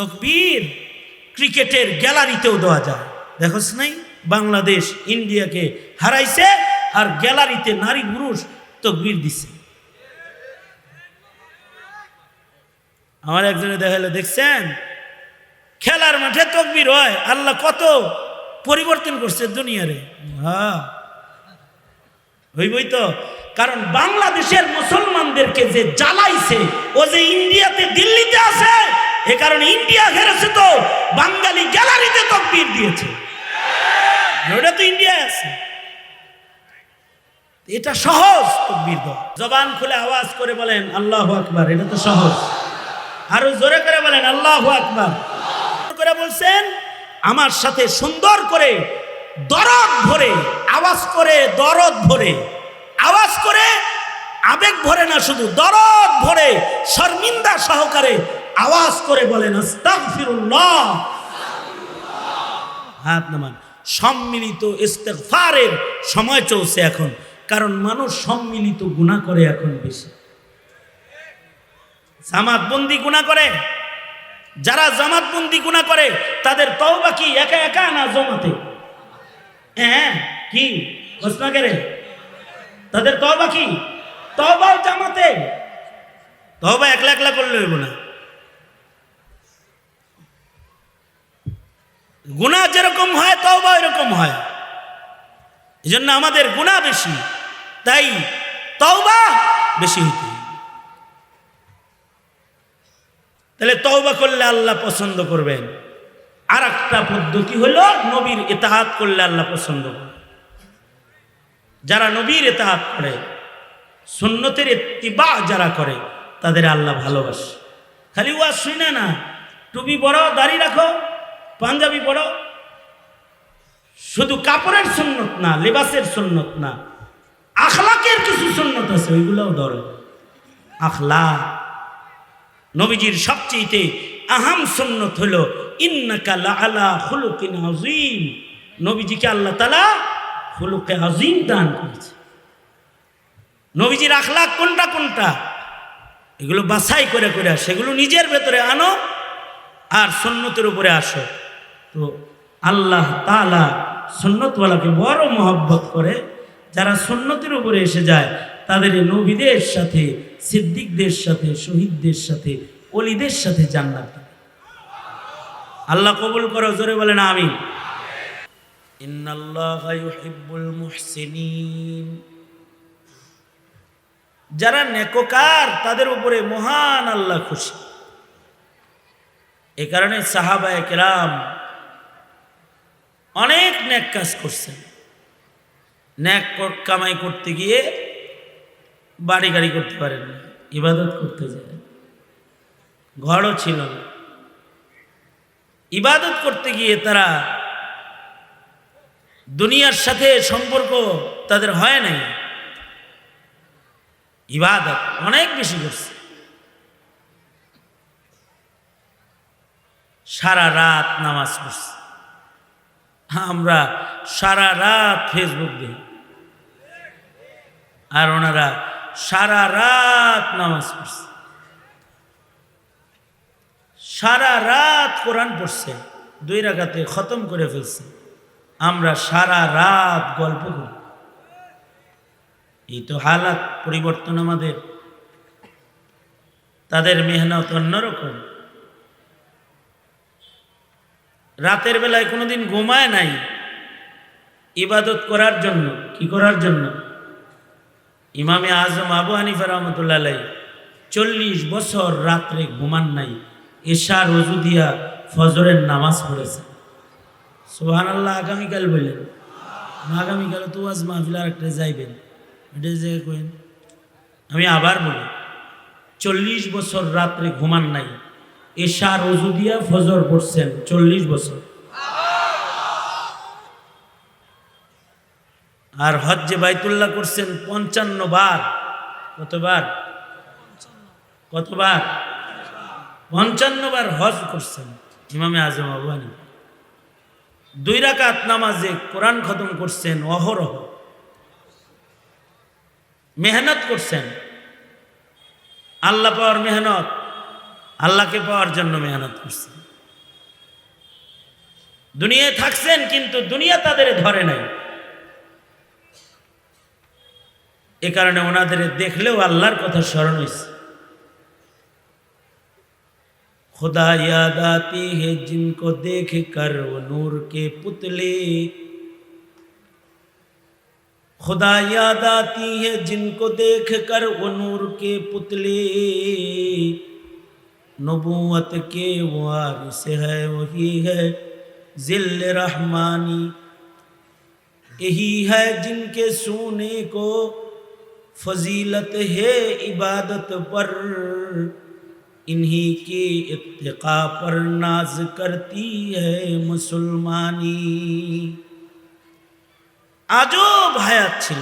তকবীর ক্রিকেটের গ্যালারিতেও দেওয়া যায়। দেখোস নাই বাংলাদেশ ইন্ডিয়াকে হারাইছে আর গ্যালারিতে নারী পুরুষ তকবীর দিছে। আমার একজনে দেখাল দেখছেন? খেলার মাঠে তকবীর হয়, আল্লাহ কত পরিবর্তন করছে দুনিয়ারে। হ্যাঁ হইবই তো। কারণ বাংলাদেশের মুসলমানদেরকে যে জ্বালাইছে, ও যে ইন্ডিয়াতে দিল্লিতে আছে এ কারণে ইন্ডিয়া হেরেছে তো, বাঙালি গ্যালারিতে তকবীর দিয়েছে। ওটা তো ইন্ডিয়ায় আছে। এটা সহজ তকবীর দেওয়া। জবান খুলে আওয়াজ করে বলেন, আল্লাহ আকবার। এটা তো সহজ। আরও জোরে করে বলেন, আল্লাহ আকবার। করে বলছেন, আমার সাথে সুন্দর করে দরদ ভরে, আওয়াজ করে দরদ ভরে, আওয়াজ করে আবেগ ভরে না শুধু, দরদ ভরে, শর্মিন্দা সহকারে আওয়াজ করে বলেন হাত নামান। সম্মিলিত ইস্তেগফারের সময় চলছে এখন, কারণ মানুষ সম্মিলিত গুনাহ করে এখন বেশি। জামাতবন্দি গুনাহ করে? যারা জামাতবন্দি গুনাহ করে, তাদের তওবা কি একা একা না জমাতে? হ্যাঁ কি? ঘোষণা করে তাদের তওবা কি? তওবাও জামাতে। তওবা একলা একলা করলে হইব না। গুনাহ যেরকম হয়, তওবা এরকম হয়। এই জন্য আমাদের গুনাহ বেশি, তাই তওবা বেশি হবে। তাহলে তওবা করলে আল্লাহ পছন্দ করবেন। আর একটা পদ্ধতি হলো নবীর এতাহাত করলে আল্লাহ পছন্দ করবেন। যারা নবীর এতাহাত করে, সুন্নতের ইত্তিবা যারা করে, তাদের আল্লাহ ভালোবাসে। খালি ওয়াজ শুনে না, টুপি পড়ো দাড়ি রাখো। পাঞ্জাবি পড়ো। শুধু কাপড়ের সুন্নত না, লেবাসের সুন্নত না, আখলাকের কিছু সুন্নত আছে, ওইগুলোও ধরো। আখলা নবীজির সবচেয়ে আহাম সুন্নত হলো, ইন্নাকা লাআলা খুলুকিন আযীম। নবীজিকে আল্লাহ তাআলা খুলুকে আযীম দান করেছে। নবীজির আখলাক কোনটা কোনটা? এগুলো বাছাই করে করে, সেগুলো নিজের ভেতরে আনো, আর সুন্নতের উপরে আসো। তো আল্লাহ তালা সুন্নতওয়ালাকে বড় মহব্বত করে, যারা সুন্নতের উপরে এসে যায়, তাদের নবীদের সাথে, সিদ্দিকদের সাথে, শহীদদের সাথে অলিদের সাথে জান্নাত আল্লাহ কবুল করো, জোরে বলেন আমি যারা নেককার, তাদের উপরে মহান আল্লাহ খুশি। এ কারণে সাহাবায়ে কেরাম অনেক ন্যাক কাজ করছেন। ন্যাক কামাই করতে গিয়ে বাড়ি গাড়ি করতে পারেন না, ইবাদত করতে যায়। ঘরও ছিল না। ইবাদত করতে গিয়ে তারা দুনিয়ার সাথে সম্পর্ক তাদের হয় নাই। ইবাদত অনেক বেশি করছে। সারা রাত নামাজ পড়ছে। আমরা সারা রাত ফেসবুক দিই আর ওনারা সারা রাত নামাজ পড়ছে। সারা রাত কোরআন পড়ছে, দুই রাগাতে খতম করে ফেলছে। আমরা সারা রাত গল্প করি। এই তো হালাত পরিবর্তন আমাদের। তাদের মেহনত অন্যরকম। রাতের বেলায় কোনোদিন ঘুমায় নাই। ইবাদত করার জন্য, কি করার জন্য? ইমামে আজম আবু হানিফা রহমতুল্লাহ চল্লিশ বছর রাত্রে ঘুমান নাই, এশা রজু দিয়া ফজরের নামাজ পড়েছে। সোহান আল্লাহ আগামীকাল বললেন আগামীকাল তো আজ মাহফিল আর একটা যাইবেন। এটা আমি আবার বলি, চল্লিশ বছর রাত্রে ঘুমান নাই এশা রজু দিয়া ফজর পড়ছেন চল্লিশ বছর। আর হজ্জে বাইতুল্লাহ করছেন পঞ্চান্ন বার। কতবার? কতবার? পঞ্চান্ন বার হজ করছেন ইমামে আজম আবু হানিফা। দুই রাকাত নামাজে কোরআন খতম করছেন অহরহ। মেহনত করছেন। আল্লাহ পাওয়ার মেহনত। আল্লাহকে পাওয়ার জন্য মেহনত করছেন দুনিয়ায় থাকছেন কিন্তু দুনিয়া তাদের ধরে নাই এ কারণে ওনাদের দেখলেও আল্লাহর কথা স্মরণ হয়েছে खुदा याद आती है जिनको देख कर वो नूर के पुतले खुदा याद आती है जिनको देख कर वो नूर के पुतले नबूवत के वारिस है वही है जिल रहमानी यही है जिनके सोने को फजीलत है इबादत पर इन्हीं की इत्तिका पर नाज करती है मुसलमानी আজব হায়াত ছিল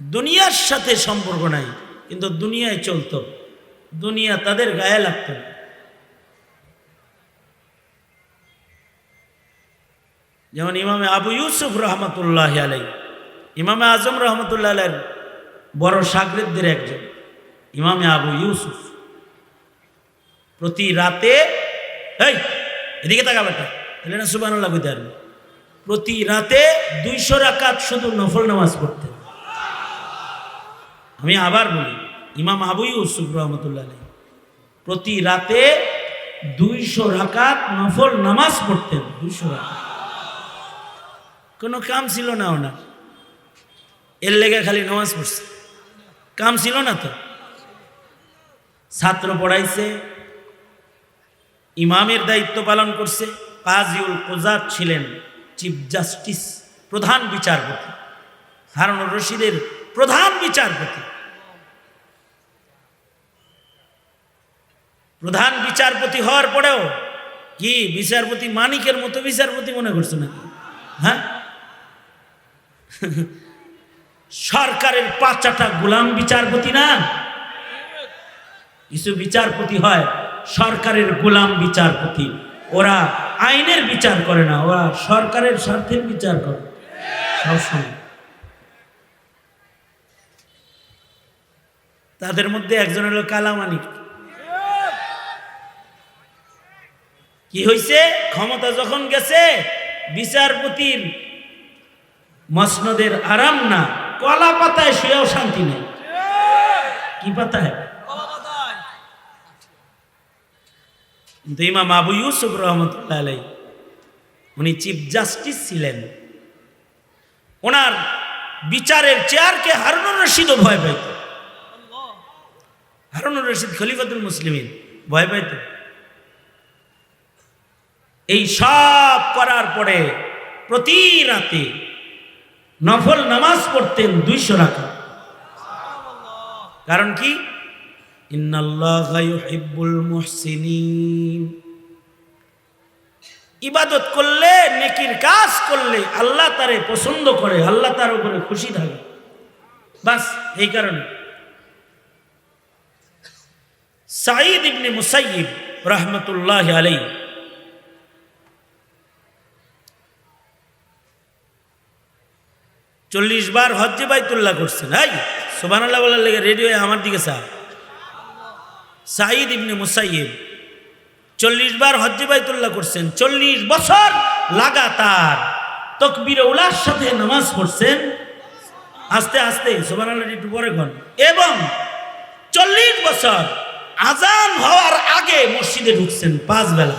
দুনিয়ার সাথে সম্পর্ক নাই কিন্তু দুনিয়ায় চলতো দুনিয়া তাদের গায়ে লাগত যেমন ইমামে আবু ইউসুফ রহমতুল্লাহ আলাই ইমামে আজম রহমতুল্লাহ আলাই বড় সাগরিদদের একজন, ইমামে আবু ইউসুফ। প্রতি রাতে এই এদিকে তাকা বেটা তাহলে না সুবান কইতে পারবে। প্রতি রাতে দুইশো রাকাত শুধু নফল নামাজ পড়তেন। আমি আবার বলি ইমাম আবু ইউসুফ রহমতুল্লাহ প্রতি রাতে দুইশো রাকাত নফল নামাজ পড়তেন, দুইশো রাকাত। কোনো কাম ছিল না ওনার। এর লেগে খালি নামাজ পড়ছে। কাম ছিল না তো? ছাত্র পড়াইছে, ইমামের দায়িত্ব পালন করছে। কাজিউল কোজাত ছিলেন চিফ জাস্টিস, প্রধান বিচারপতি। হারুনুর রশিদের প্রধান বিচারপতি। প্রধান বিচারপতি হওয়ার পরেও কি বিচারপতি মানিকের মতো বিচারপতি মনে করছ নাকি? হ্যাঁ? সরকারের পাঁচাটা গোলাম বিচারপতি না? কিছু বিচারপতি হয় সরকারের গোলাম বিচারপতি। ওরা আইনের বিচার করে না, ওরা সরকারের স্বার্থের বিচার করে। সবসময়। তাদের মধ্যে একজন হলো কালামানিক। কি হয়েছে ক্ষমতা যখন গেছে, বিচারপতির মসনদের আরাম না, কলা পাতায় শুয়েও শান্তি নেই। কি পাতায়? কিন্তু ইমাম আবু ইউসুফ রহমতুল্লাহ আলাই উনি চিফ জাস্টিস ছিলেন। ওনার বিচারের চেয়ারকে হারুনুর রশিদও ভয় পাইত। হারুনুর রশিদ খলিফাতুল মুসলিমিন, ভয় পাইত। এই সব করার পরে প্রতি রাতে নফল নামাজ পড়তেন দুইশো রাখা কারণ কি? ইবাদত করলে, নেকির কাজ করলে আল্লাহ তারে পছন্দ করে, আল্লাহ তার উপরে খুশি থাকে। বাস, এই কারণে। সাঈদ ইবনে মুসাইয়িব রহমতুল্লাহ আলাই চল্লিশ বার হজ্জে বাইতুল্লাহ করছেন হাই সোবান আল্লাহ বলার লেগে রেডিও আমার দিকে সা সাঈদ ইবনে মুসাইব চল্লিশ বার হজ্জে বাইতুল্লাহ করছেন, চল্লিশ বছর লাগাতার তকবির উলার সাথে নামাজ পড়ছেন। আস্তে আস্তে সোবান আল্লাহ একটু পরে কন। এবং চল্লিশ বছর আজান হওয়ার আগে মসজিদে ঢুকছেন পাঁচ বেলা।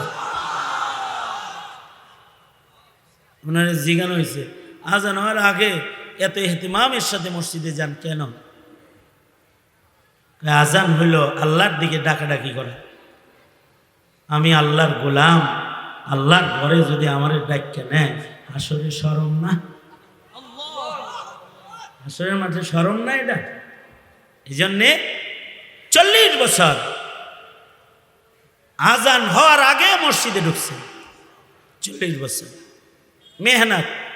ওনার জিগানো হয়েছে। আজান হওয়ার আগে এত এহতিমামের সাথে মসজিদে যান কেন? আজান হইল আল্লাহর দিকে ডাকাডাকি করে। আমি আল্লাহর গোলাম, আল্লাহর ঘরে যদি আমার ডাক্যা নেয় আসলে সরম না? আসলে মাঠে সরম না এটা? এই জন্যে চল্লিশ বছর আজান হওয়ার আগে মসজিদে ঢুকছে। চল্লিশ বছর। মেহনত।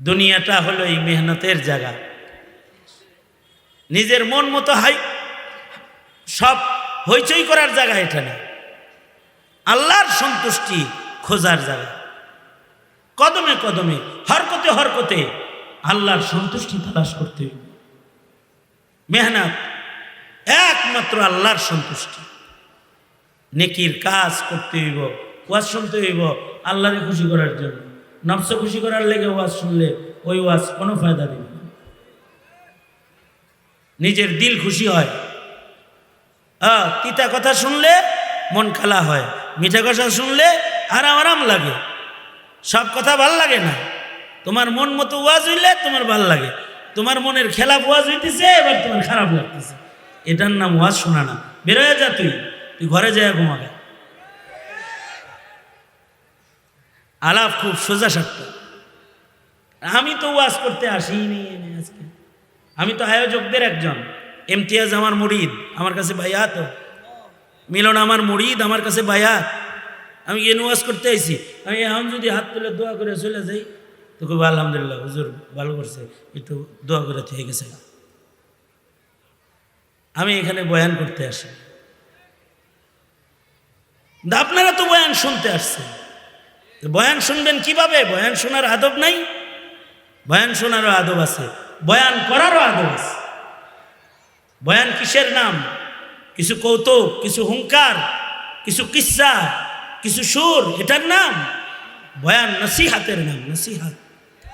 দুনিয়াটা হলো এই মেহনতের জায়গা। নিজের মন মতো হাই, সব হইচই করার জায়গা এটা না। আল্লাহর সন্তুষ্টি খোঁজার জায়গা। কদমে কদমে, হরকতে হরকতে আল্লাহর সন্তুষ্টি তালাশ করতে মেহনত একমাত্র আল্লাহর সন্তুষ্টি। নেকির কাজ করতে হইব, ওয়াজ শুনতে হইব আল্লাহরে খুশি করার জন্য। নফস খুশি করার লেগে ওয়াজ শুনলে ওই ওয়াজ কোনো ফায়দা দিবে নিজের দিল খুশি হয়। হ্যাঁ তিতা কথা শুনলে মন খালা হয়। মিঠা কথা শুনলে আরাম আরাম লাগে। সব কথা ভালো লাগে না। তোমার মন মতো ওয়াজ হইলে তোমার ভালো লাগে। তোমার মনের খেলাপ ওয়াজ হইতেছে, এবার তোমার খারাপ লাগতেছে। এটার নাম ওয়াজ শোনা না। বেরোয় যা তুই। তুই ঘরে যায় ঘুমাবে। আলাপ খুব সোজা সাপ্ত আমি তো ওয়াজ করতে আসিনি আজকে। আমি তো আয়োজকদের একজন। এমতিয়াজ আমার মুরিদ, আমার কাছে ভাইয়া তো মিলন আমার মুরিদ, আমার কাছে ভাইয়া আমি গিয়ে ওয়াজ করতে আইছি? আমি এখন যদি হাত তুলে দোয়া করে চলে যাই, তো খুব আলহামদুলিল্লাহ, হুজুর ভালো করছে। একটু দোয়া করে থেকে গেছে। আমি এখানে বয়ান করতে আসি। আপনারা তো বয়ান শুনতে আসছেন। বয়ান শুনবেন কীভাবে? বয়ান শোনার আদব নাই? বয়ান শোনারও আদব আছে। বয়ান করারও আদব আছে। বয়ান কিসের নাম? কিছু কৌতুক, কিছু হুঙ্কার কিছু কিসা, কিছু সুর, এটার নাম? বয়ান নসিহাতের নাম, নসিহাত।